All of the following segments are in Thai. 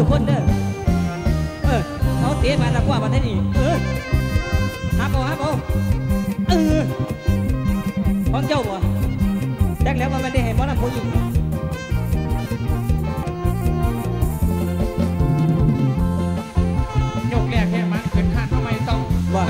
สุคนเด้อ เออเอาเตะมาตะกว่ามาได้นี่เออฮับเอาฮับเอาเออของเจ้าบ่แจ็คแล้วว่ามันได้เห็นหมอลำผู้หญิงยกแรกแค่มันขึ้นข้านทำไมต้องว่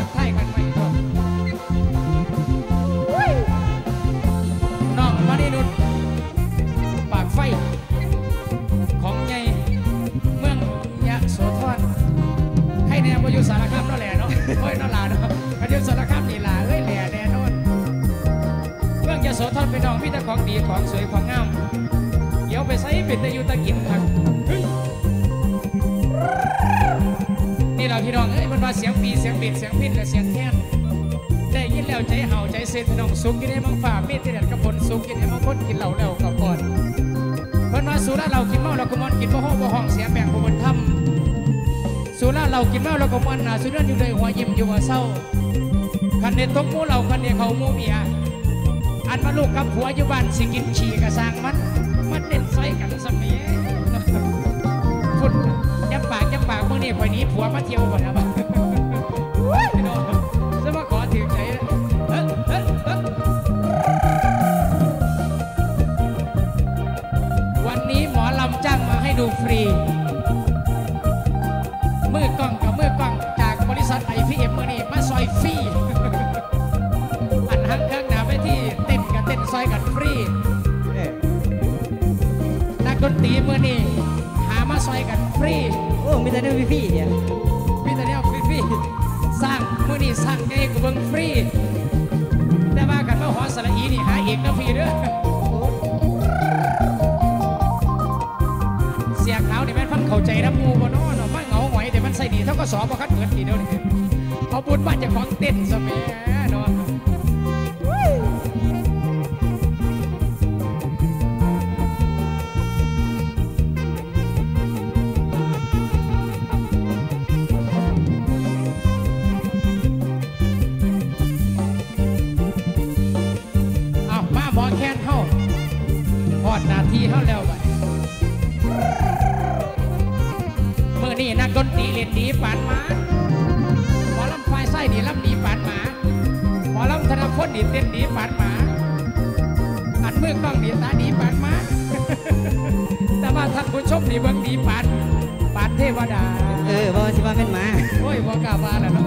พี่น้องเอ้ยมันมาเสียงปีเสียงเบีดเสียงพินและเสียงแค้นได้ยินแล้วใจเห่าใจเส้นพี่น้องสุกกินให้มังฝ่ามีดที่เด็ดกระปนสุกกินให้มังคนกินเหล้าแล้วกับปอนเพิ่นมาสูราเรากินเมาเราก็มอนกินบ่ห้องบ่ห้องเสียแบ่งบ่บนทำสูราเรากินเมาเราก็มอนหนาสุดเดือนอยู่เลยหัวยิ้มอยู่หัวเศร้าคันเนตกหมูเราคันเนเขาหมูเมียอันมาลูกกับผัวอยู่บ้านสิกินฉี่กระสร้างมัน บปากเมื่อนี้ข่อยหนี้ผัวมาเที่ยวก่อนนะบ้าพี่น้องจะมาขอถือใจนะเอ๊ะเอ๊ะเอ๊ะวันนี้หมอลำจ้างมาให้ดูฟรี มือกล้องกับมือกล้องจากบริษัทไอพีเอ็มมื่อนี้มาซอยฟรีอันหังเครื่องหนาไปที่เต้นกับเต้นซอยกันฟรีเออนักดนตรีมื่อนี้ รีเนี่ยพี่แต่เนี่ยฟรีๆสร้างมื่อนี้สร้างไงกูเบิ่งฟรีแต่ว่ากันว่าหอสระอีนี่หาเอกนะพี่เด้อเสียขาวนี่แม่นเพันเข้าใจนะมูบ่นาะเนาะมันเหงาหงอยแต่มันใส่ดีเท่าก็สอบบ่คัดเหมือนทีเดียวนี่เอาบุญบ้านจะของเต้นซะแม่ อดหน้าที่เฮาแล้วบัดเมื่อนี้นักดนตรีเล่นดีปานหมาหมอลำไฟไส้นี่ลำดีปานหมาหมอลำธนพลนี่เต้นดีปานหมาอันมือกล้องนี่ตาดีปานหมาแต่ว่าท่านผู้ชมนี่เบิ่งดีปานปานเทวดา เออบอกว่าสิว่าเป็นหมาโอ้ยบอกกล้ามาแล้วเนาะ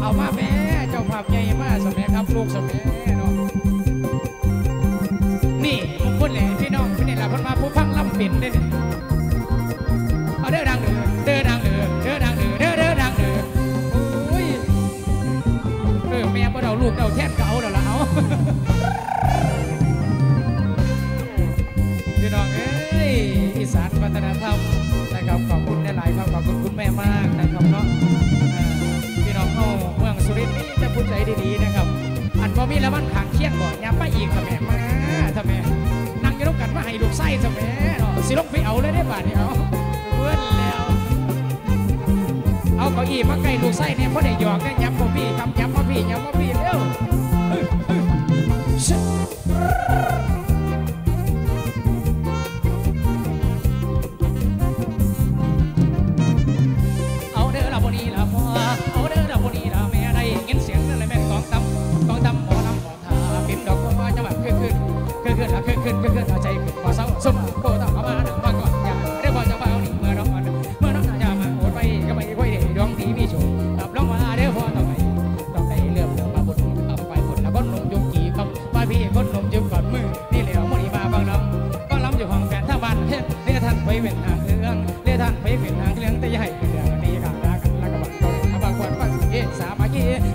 เอามาแม่เจ้าภาพใหญ่มาสมัยครับลูกสมัย เป็นเด้นี่เอาเด้อดังเด้อเด้อดังเด้อเด้อดังเด้อเด้อเด้อดังเด้อโอ้ยเออแม่บ่เดาลูกเดาแท่นเก่าแล้วล่ะเอาพี่น้องเอ้ยอีสานวัฒนธรรมนะครับขอบคุณได้หลายครับขอบคุณคุณแม่มากนะครับเนาะพี่น้องเฮาเมืองสุรินทร์นี่จะพูดใจดีๆนะครับ อันบ่มีแล้วมันขางเคียงก่อนย้ำมาอีกค่ะแม่มาทำแม่นั่งอยืนกันมาให้ลูกไส้ทำแม่ สิลงไปเอาเลยได้บาดนี้เอาเพื่อนแล้ว เอาเก้าอี้มาใกล้ลูกไส้เนี่ยพราะได้หยอกได้ย้ำพ่อพี่ทำย้ำพ่อพี่ย้ำพ่อพี่เร็วเอาเด้อละบนีละพ่อเอาเด้อละบนีละแม่ได้ยินเสียงนั่นแหละแม่กองตำกองตำหมอลำหมอทาเป็นดอกบัวจังหวะขึ้นขึ้นขึ้นขึ้นขึ้นขึ้นขึ้นขึ้นใจขึ้นพอเศร้าสมโป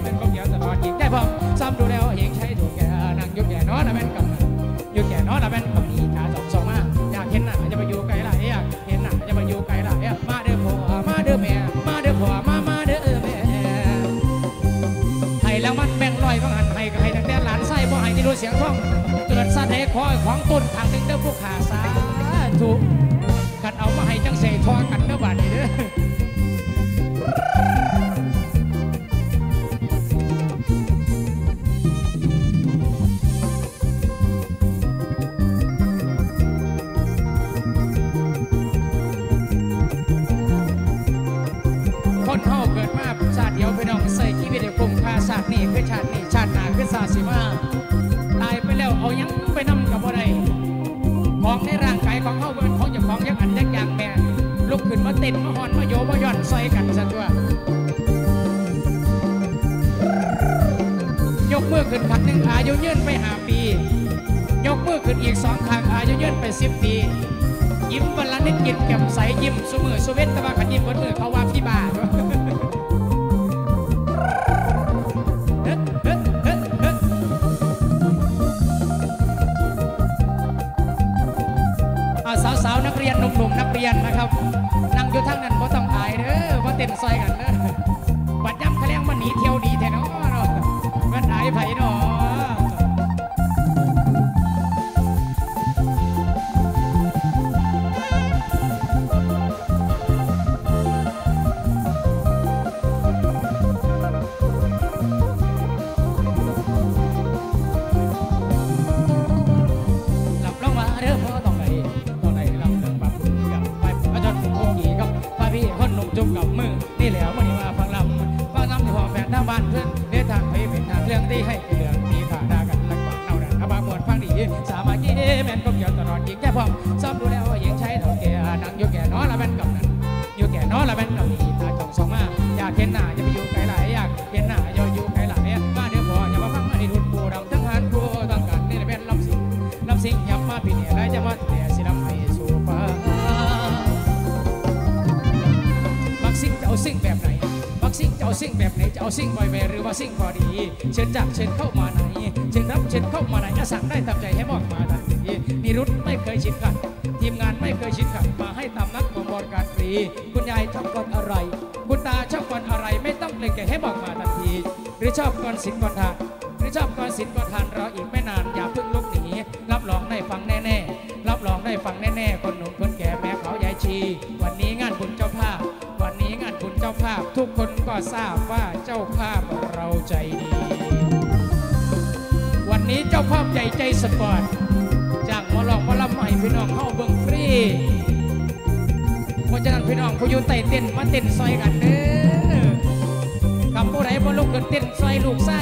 เป็นกองเดียวตลอดยิงได้พร้อมซ้ำดูแล้วเองใช้ถูกแก่นั่งยุกแก่นอนนะแม่นกำยุกแก่นอนนะแม่นกำนี้ขาสองสองมาอยากเห็นหน้าจะมาอยู่ไกลหลายอยากเห็นหน้าจะมาอยู่ไกลหลายมาเด้อพ่อมาเด้อแม่มาเด้อพ่อมามาเด้อแม่ให้แล้วมันแบ่งลอยบางหันให้ก็ให้ตั้งแต่หลานไส้บ่ให้ที่รู้เสียงท้องเกิดสัตว์ให้คอยของต้นทางหนึ่งเด้อผู้ขาสาธุขกันเอามาให้จังเสทอกัน ของในร่างกายของเฮาเป็นของเจ้าของอยังอันยักอย่างแม่ลุกขึ้นมาเต้นมาฮอนมาโยมาย่อนใส่กันซะตัวยกมือขึ้นครั้งหนึ่งอายุยืนไปหาปี ยกมือขึ้นอีกสองครั้งอายุยืนไปสิบปียิ้มวันละนิดกินแก้มใสยิ้มสุมือสุเวทแตะวันขันยิ้มบนมือเขาว่าพี่บ้า ละแม่นกับนี่ตาจองสองมาอยากเห็นหน้าอย่าไปอยู่ไกลหลายอยากเห็นหน้าอย่าอยู่ไกลหลายมาเดี๋ยวพออย่ามาฟังมาดิทุนปูดำทั้งหันกูต้องการนี่แหละเป็นลำสิงลำสิงยับมาปีนี้ไรจะมาแต่สิลำให้สู่ฟ้ามักซิงจะเอาซิงแบบไหนมักซิงจะเอาซิงแบบไหนจะเอาซิงบ่อยแวหรือว่าซิงพอดี เชิญจักเชิญเข้ามาไหนเชิญรับเชิญเข้ามาไหนจะสั่งได้ตามใจให้บอกมาทันทีนิรุตไม่เคยชิดขัดทีมงานไม่เคยชิดขัดมาให้ตามนัดของบอลการฟรีคุ ยายชอบกอนอะไร คุณตาชอบกอนอะไรไม่ต้องเกรงใจให้บอกมาทันที หรือชอบกอนศิลป์กอนทานหรือชอบกรสินก็ทานรออีกไม่นานอย่าเพิ่งลุกหนีรับรองได้ฟังแน่ๆรับรองได้ฟังแน่ๆคนหนุ่มคนแก่แม่เขายายชี วันนี้งานบุญเจ้าภาพ วันนี้งานบุญเจ้าภาพ ทุกคนก็ทราบว่าเจ้าภาพเราใจดี วันนี้เจ้าภาพใหญ่ใจสปอร์ตจากหมอลองหมอลำใหม่พี่น้องเข้าเบิ่งฟรี ราะฉะนั้นพี่น้องผู้อยู่ใต้เต้นมาเต้นซอยกันเด้อกับผู้ใดบ่ลุกเกิดเต้นซอยลูกไส้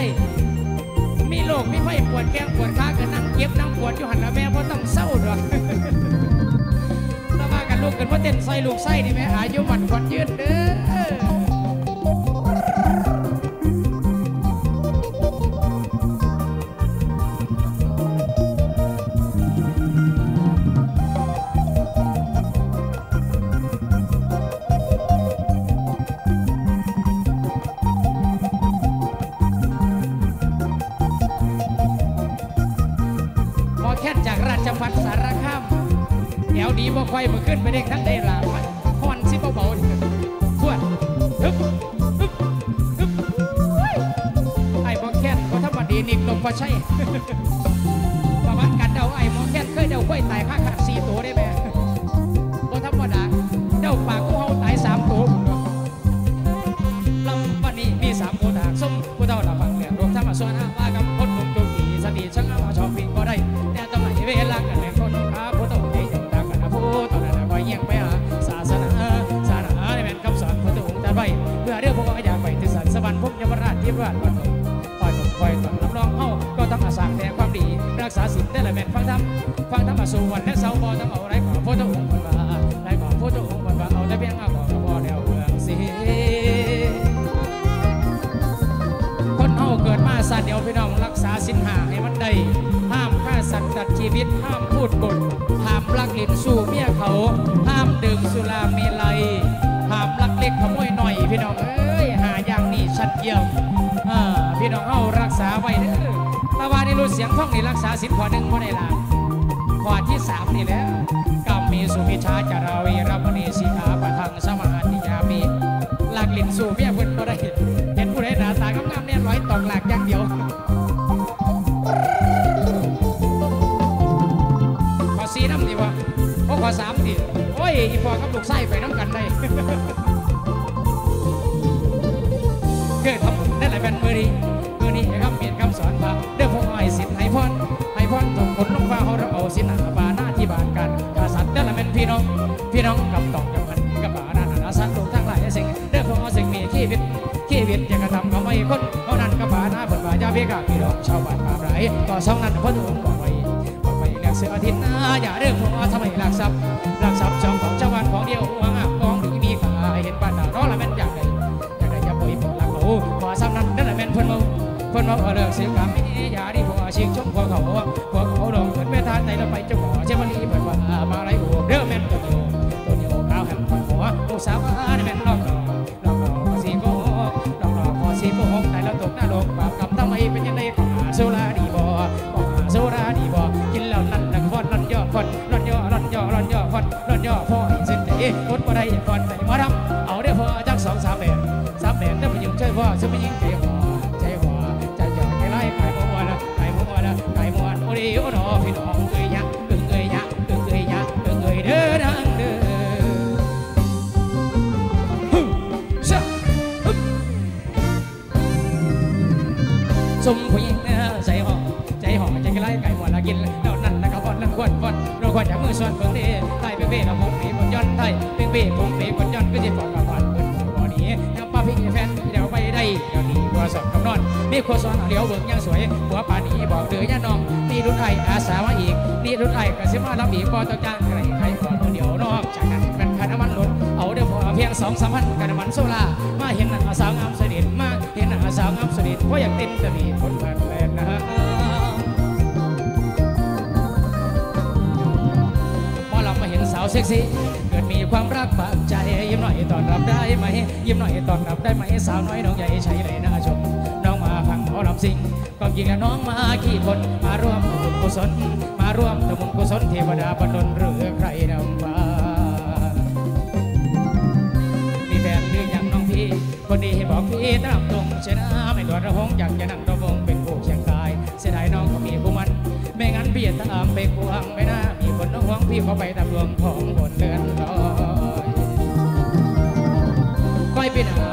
มีโรคมีไฟปวดแก้มปวดขาก็นั่งเก็บนั่งปวดอยู่หันละแม่เพราะต้องเศร้าดอกถ้าว่ากันลูกกันว่าเต้นซอยลูกไส้นี่แม่อายุมันคนยืนเด้อ อยมาขึ้นไปเด้งทั้งได้ลาคอนซิเบาๆพวดฮึบฮึบฮึบไอ้บอแค่นก็ธรรมดีนิกลงพอใช่าวราชที่บ้านบ้านคอยหนุ่มคอยต้องรับรองเฮาก็ต้องอาสาแต่ความดี รักษาศีลได้ละแม่นฟังธรรมฟังธรรมสู่วันและเสาร์บ่ต้องเอาไรของพระตุงคนว่าไรของพระตุงคนว่าเอาแต่เพียงเอาของพอแนวเมืองสิคนเฮาเกิดมาสัตว์เดียวพี่น้องรักษาสินหาให้มันได้ห้ามฆ่าสัตว์ตัดชีวิตห้ามพูดบทห้ามลักลิ้นสู่เมียเขาห้ามดื่มสุราเมลัยห้ามลักเล็กขโมยหน่อยพี่น้องเอ้ยหาอย่างนี้ชัดเยี่ยม ว้เด้อตาว่านี่รู้เสียงท่องนี่รักษาสินขอหนึ่งข้อได้ละขอที่สามนี่แหล้วกรรมมีสุมิชาจาราวีรมณีสีขาปะทังสมาธิยามีหลักลิ้นสู่เมียเพิ่นบ่ได้เห็นผู้ใดหน้าตางามเนี่ยร้อยตอกหลักอย่างเดียวขอสีน้ำดีวะโอ้ขอสามดิโอ้ยอีพอกับลูกไส้ไปน้ำกันได้เกิดทำบุญนั่นแหละเป็นมือดี นี้ครับเมียนคำสอนพระเด้อพวกไอ้สิทธิ์ให้พรให้พรตกคนลงฟ้าเขาเราเอาสินาบาหน้าที่บานกันกษัตริย์นั่นแหละเป็นพี่น้อง พี่น้องกับตองกับมันกับบาหน้าอาสาลูกทั้งหลายสิ่งเด้อพวกเอาสิ่งมีขี้วิตขี้วิตอย่ากระทำเขาไม่คนเพราะนั้นกับบาหน้าเปิดบาญาพี่กับพี่น้องชาวบ้านปาไรก็สองนั้นพ่อถุงบอกไว้บอกไว้เรียกเสืออาทิตย์หน้าอย่าเรื่องพวกเอาทำไมหลักทรัพย์หลักทรัพย์สองของชาวบ้านของเดียวหวางอ่ คนมาเอเลิกเสียกรรมไม่ยาดีพวกชิงชมพวกเขาพวกเขาดองเหมือนแม่ทานในละไปเจ้าขอเจ้ามัน เหลียวเบิ่งยังสวยหัวป่านี้บอกเดือย่าน้องนี่รุ่นไออาสามาอีกนี่รุ่นไอกระซิบมารับอีกบ่ต้องจ้างใครใครก่อเดี๋ยวนอกจากนั้นเป็นค่าน้ำมันลดเอาเดี๋ยวพอเพียงสองสามพันค่าน้ำมันโซล่ามาเห็นหน้าสาวงามสด็จมาเห็นหน้าสาวงามสด็จเพราะอยากเต้นจะมีคนเพลินเพลินนะฮะพอเรามาเห็นสาวเซ็กซี่เกิดมีความรักปากใจยิ้มหน่อยตอนรับได้ไหมยิ้มหน่อยตอนรับได้ไหมสาวน้อยน้องใหญ่ใช้เลยน่าชม สิงความจริงแล้วน้องมากี่คน มาร่วมบุญกุศลมาร่วมทำบุญกุศลเทวดาบดลหรือใครนำมามีแฟนหรือยังน้องพี่ คนดีให้บอกพี่ตามตรงชนะไม่ตัวระหงอยากจะนั่งระวงเป็นผู้เชียงกาย เสียดายน้องก็มีผู้มัน ไม่งั้นพี่จะตามไปควงไม่น่ามีคนน้องหวงพี่เขอไปตามดวงของบนเรือนลอ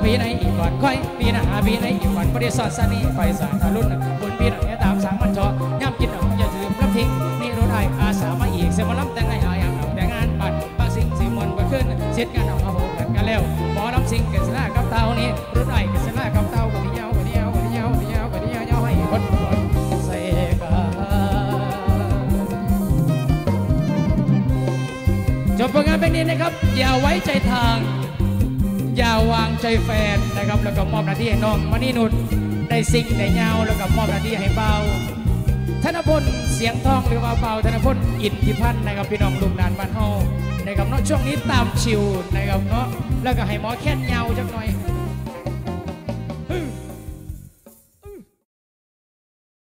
ปีหน้าปีไหนอีกก่อนค่อยปีหน้าปีไหนอีกก่อนประเดี๋ยวสอดสนีไปสายทารุ่นคนปีไหนตามสางมันชอย่ำกินเอาอย่าถือรับทิ้งนี่รถไออาสามาอีกเสมาล้ำแต่งให้อาอย่างแต่งานปัดบางสิ่งสิ่งมวลมาขึ้นเสร็จงานเอามาโหกันกันแล้วหมอลำสิ่งเกษณากับเตานี้รถไอเกษณากับเตากันที่ยาวกันที่ยาวกันที่ยาวกันที่ยาวกันที่ยาวยาวให้คนคนเสกจบผลงานเพลงนี้นะครับ อย่าไว้ใจทาง อย่าวางใจแฟนนะครับ แล้วก็มอบหน้าที่ให้น้องมณีนุชได้สิ่งได้ยาแล้วก็มอบหน้าที่ให้เบาธนพลเสียงทองหรือว่าเบาธนพลอินทิพันธ์นะครับพี่น้องลุงนานบ้านเฮานะครับเนาะช่วงนี้ตามชิวนะครับเนาะแล้วก็ให้หมอแค่นยาจักหน่อย